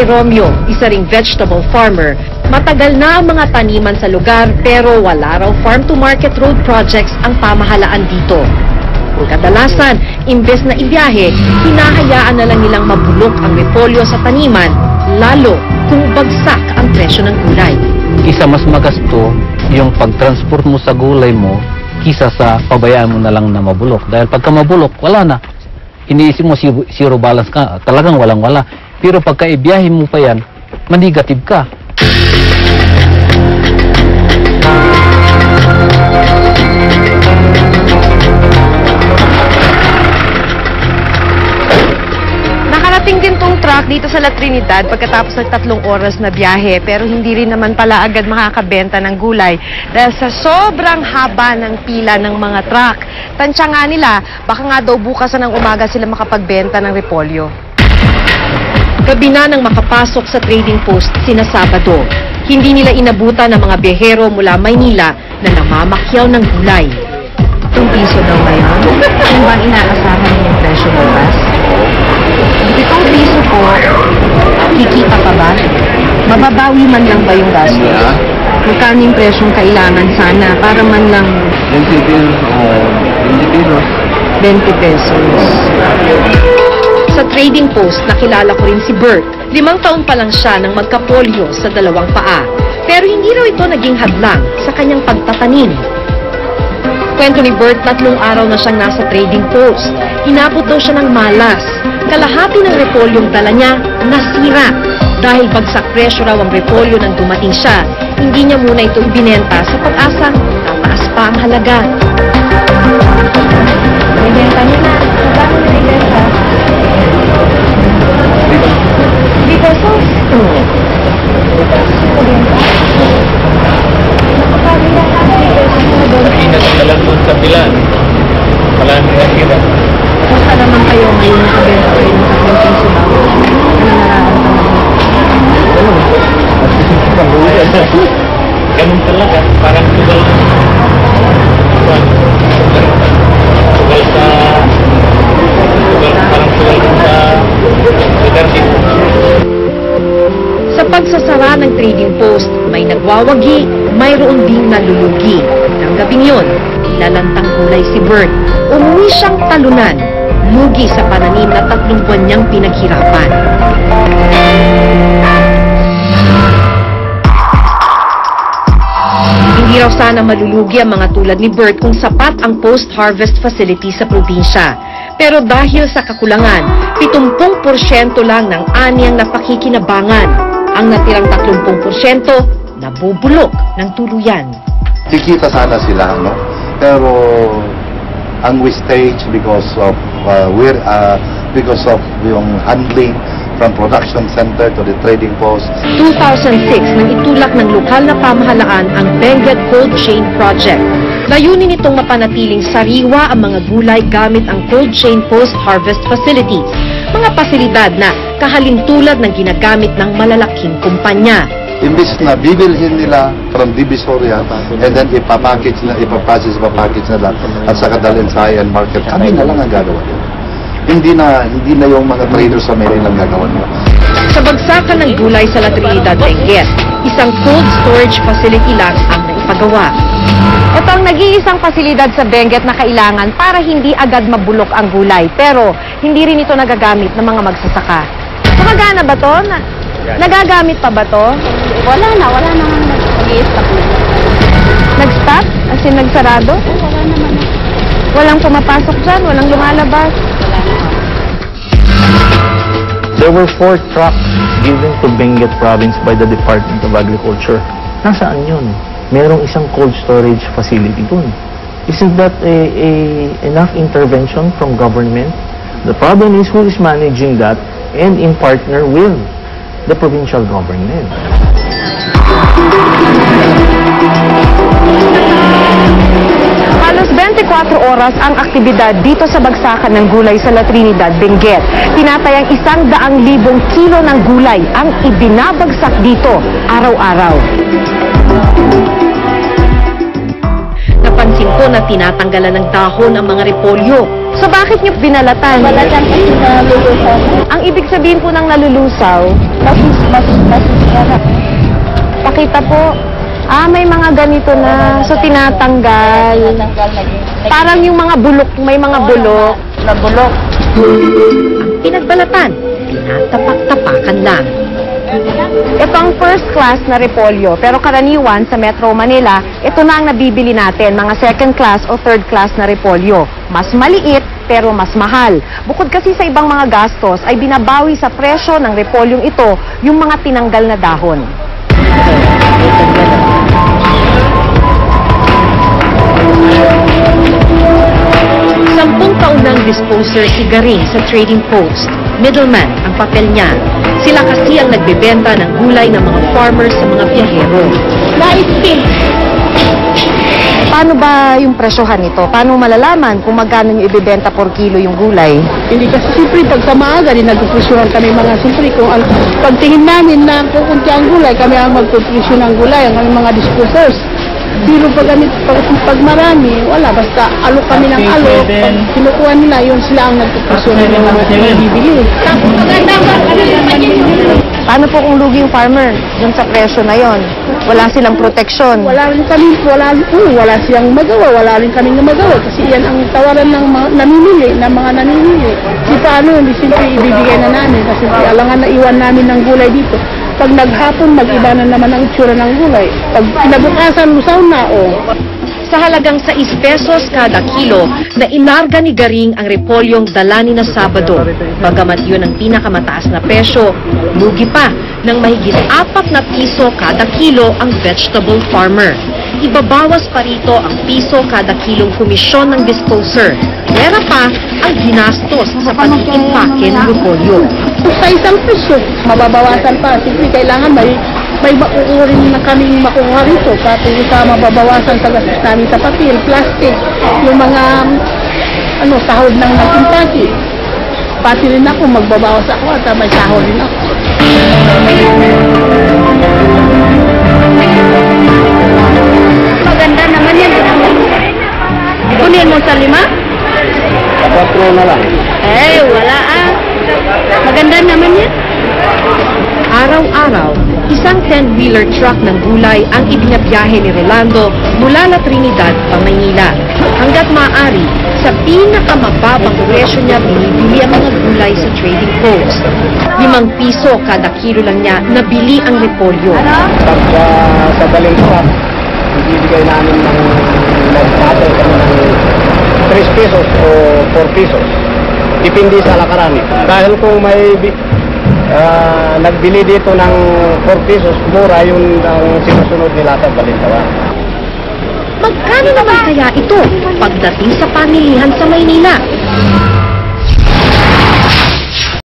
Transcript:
kay Romeo, isa ring vegetable farmer, matagal na ang mga taniman sa lugar pero wala raw farm-to-market road projects ang pamahalaan dito. Kadalasan, imbes na ibiyahe, hinahayaan na lang nilang mabulok ang repolyo sa taniman, lalo kung bagsak ang presyo ng gulay. Isa mas magasto yung pag-transport mo sa gulay mo kisa sa pabayaan mo na lang na mabulok. Dahil pagka mabulok, wala na. Iniisip mo zero balance ka, talagang walang-wala. Pero pagka ibiyahe mo pa yan, manigative ka. Nakarating din tong truck dito sa La Trinidad pagkatapos ng tatlong oras na biyahe pero hindi rin naman pala agad makakabenta ng gulay dahil sa sobrang haba ng pila ng mga truck. Tansya nga nila, baka nga daw bukas ng umaga sila makapagbenta ng repolyo. Gabi na nang makapasok sa trading post sina Sabado. Hindi nila inabutan ng mga biyahero mula Maynila na namamakyaw ng gulay. Itong piso daw ba yun? Yung bang inaasahan niyo yung presyo bukas? Itong piso po, kikita pa ba? Mababawi man lang ba yung gastos? Magkano yung presyong kailangan sana para man lang 20 pesos o 20 pesos. 20 pesos? Sa trading post, nakilala ko rin si Bert. Limang taon pa lang siya nang magkapolyo sa dalawang paa. Pero hindi raw ito naging hadlang sa kanyang pagtatanim. Kwento ni Bert, tatlong araw na siyang nasa trading post. Inabot daw siya ng malas. Kalahati ng repolyong dala niya, nasira. Dahil bagsak presyo raw ang repolyo nang dumating siya, hindi niya muna ito ibinenta sa pag-asang tataas pa ang halaga. Ibenta niyo na. Magkano na pagsasara ng trading post, may nagwawagi, mayroon ding nalulugi. Nang gabing yun, lalantang gulay si Bert. Umuwi siyang talunan, lugi sa pananim na tatlong buwan niyang pinaghirapan. Hindi raw sana malulugi ang mga tulad ni Bert kung sapat ang post-harvest facility sa probinsya. Pero dahil sa kakulangan, 70% lang ng aniyang napakikinabangan. Ang natirang 30% nabubulok ng tuluyan. Kikita sana sila, no? Pero ang wastage because of uh, we're, uh, because of yung handling from production center to the trading post 2006 nang itulak ng lokal na pamahalaan ang Benguet Cold Chain Project. Layunin nitong mapanatiling sariwa ang mga gulay gamit ang cold chain post-harvest facilities, mga pasilidad na kahalintulad ng ginagamit ng malalaking kumpanya. imbis na bibilhin nila from Divisoria and then ipapackage na ipapackage ipapackage nila at saka dalhin sa high-end market kami na lang ang gagawa hindi na hindi na yung mga traders sa Manila ang gagawa nila Sa bagsakan ng gulay sa La Trinidad, Benguet, isang cold storage facility lang ang naipagawa. Ito ang nag-iisang pasilidad sa Benguet na kailangan para hindi agad mabulok ang gulay. Pero hindi rin ito nagagamit ng mga magsasaka. Gumagana ba to? Na- nagagamit pa ba to? Wala na, wala na nag-i-stop na. Nag-stop? As in nagsarado? Wala naman. Walang pumapasok dyan? Walang lumalabas? There were four trucks given to Benguet Province by the Department of Agriculture. Nasaan yun? Merong isang cold storage facility dun. Isn't that a, a enough intervention from government? The problem is who is managing that and in partner with the provincial government. Halos 24 oras ang aktibidad dito sa bagsakan ng gulay sa La Trinidad, Benguet. Tinatayang isang daang libong kilo ng gulay ang ibinabagsak dito araw-araw. Na tinatanggalan ng dahon ang mga repolyo. So bakit nyo binalatan? Balatan kasi nalulusaw. Ang ibig sabihin po ng nalulusaw, Mas, mas, mas, mas, pakita po, ah, may mga ganito na. So tinatanggal. Parang yung mga bulok, may mga bulok. Nabulok. Ang pinagbalatan, tinatapak-tapakan lang. Ito ang first class na repolyo, pero karaniwan sa Metro Manila, ito na ang nabibili natin, mga second class o third class na repolyo. Mas maliit, pero mas mahal. Bukod kasi sa ibang mga gastos, ay binabawi sa presyo ng repolyong ito yung mga tinanggal na dahon. Sampung taon ng disposer si Garing sa trading post. Middleman ang papel niya. Sila kasi ang nagbebenta ng gulay ng mga farmers sa mga biyahero. Na-spin. Paano ba yung presyohan nito? Paano malalaman kung magkano yung ibibenta por kilo yung gulay? Hindi kasi siyempre pag sa maaga rin nagpupusuhan kami mga siyempre kung ang pagtingin namin na kukunti ang gulay, kami ang magpupuso ng gulay, ang mga disposers. Pero pag, ganit, pag, pag marami, wala, basta alok kami ng alok. Pag kinukuha nila, yun sila ang nagpupuso ng mga bibili. Paano po kung lugi yung farmer dun sa presyo na yon? Wala silang proteksyon. Wala rin kami, wala, uh, wala siyang magawa, wala rin kami magawa kasi yan ang tawaran ng mga namimili, ng mga namimili. Kasi paano, hindi siyempre ibibigay na namin kasi alangan na iwan namin ng gulay dito. Pag naghapon, mag-iba na naman ang itsura ng gulay. Pag kinabukasan, lusaw na, oh. Sa halagang 6 pesos kada kilo na inarga ni Garing ang repolyong dala ni na Sabado. Bagamat yun ang pinakamataas na presyo, lugi pa ng mahigit 4 na piso kada kilo ang vegetable farmer. Ibabawas pa rito ang piso kada kilong komisyon ng disposer. Pera pa ang ginastos sa pag-impake ng repolyo. Sa isang piso, mababawasan pa. Siyempre, kailangan may may makukuha rin na kaming makukuha rito. Pati sa mababawasan sa gastos namin sa papel, plastic, yung mga ano, sahod ng nagtimpaki. Pati rin ako, magbabawas ako at may sahod rin ako. Maganda naman yan. Kunin mo sa lima? Patro na lang. Eh, wala ah. Maganda naman yan. Araw-araw, isang 10-wheeler truck ng gulay ang ibinabiyahe ni Rolando mula La Trinidad pa Maynila. Hanggat maaari, sa pinakamababang presyo niya binibili ang mga gulay sa trading post. Limang piso kada kilo lang niya nabili ang repolyo. Pag uh, sa Balinswap, ibibigay namin ng nagpatay kami ng 3 pesos o 4 pesos. Depende sa lakarani. Dahil kung may ah, nagbili dito ng 4 pesos, mura yung ang sinusunod nila sa Balinswap. Magkano naman kaya ito pagdating sa pamilihan sa Maynila?